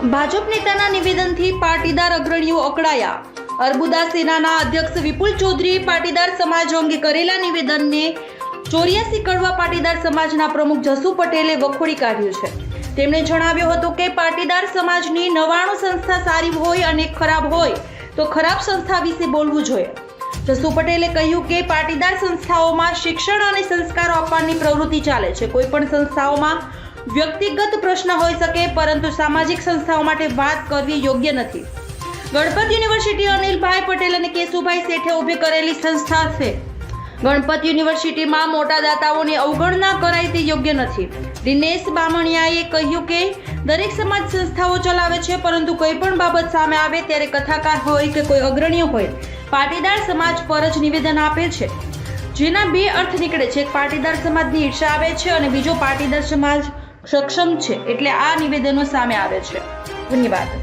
ભાજપ નેતાના નિવેદનથી પાટીદાર અગ્રણીઓ અકળાયા. અર્બુદા સેનાના અધ્યક્ષ વિપુલ ચૌધરીએ પાટીદાર સમાજ અંગે કરેલા નિવેદનને ચોર્યાસી કડવા પાટીદાર સમાજના પ્રમુખ જસુ પટેલે વખોડી કાઢ્યું છે. તેમણે જણાવ્યું હતું કે, પાટીદાર સમાજની નવાણું સંસ્થા સારી હોય અને ખરાબ હોય, તો ખરાબ સંસ્થા વિશે બોલવું જોઈએ. જસુ પટેલે કહ્યું કે, પાટીદાર સંસ્થાઓમાં શિક્ષણ અને સંસ્કારો આપવાની પ્રવૃત્તિ ચાલે છે. કોઈ પણ સંસ્થાઓમાં વ્યક્તિગત પ્રશ્ન હોઈ શકે, પરંતુ સામાજિક સંસ્થાઓ માટે વાત કરવી યોગ્ય નથી. ગણપત યુનિવર્સિટી અનિલભાઈ પટેલ અને કેશુભાઈ શેઠે ઊભી કરેલી સંસ્થા છે. ગણપત યુનિવર્સિટીમાં મોટા દાતાઓની અવગણના કરાય તે યોગ્ય નથી. દિનેશ બામણિયાએ કહ્યું કે, દરેક સમાજ સંસ્થાઓ ચલાવે છે, પરંતુ કોઈ પણ બાબત સામે આવે ત્યારે કથાકાર હોય કે કોઈ અગ્રણીય હોય, પાટીદાર સમાજ પર જ નિવેદન આપે છે. જેના બે અર્થ નીકળે છે. એક પાટીદાર સમાજની ઈર્ષા આવે છે અને બીજો પાટીદાર સમાજ સક્ષમ છે એટલે આ નિવેદનો સામે આવે છે. ધન્યવાદ.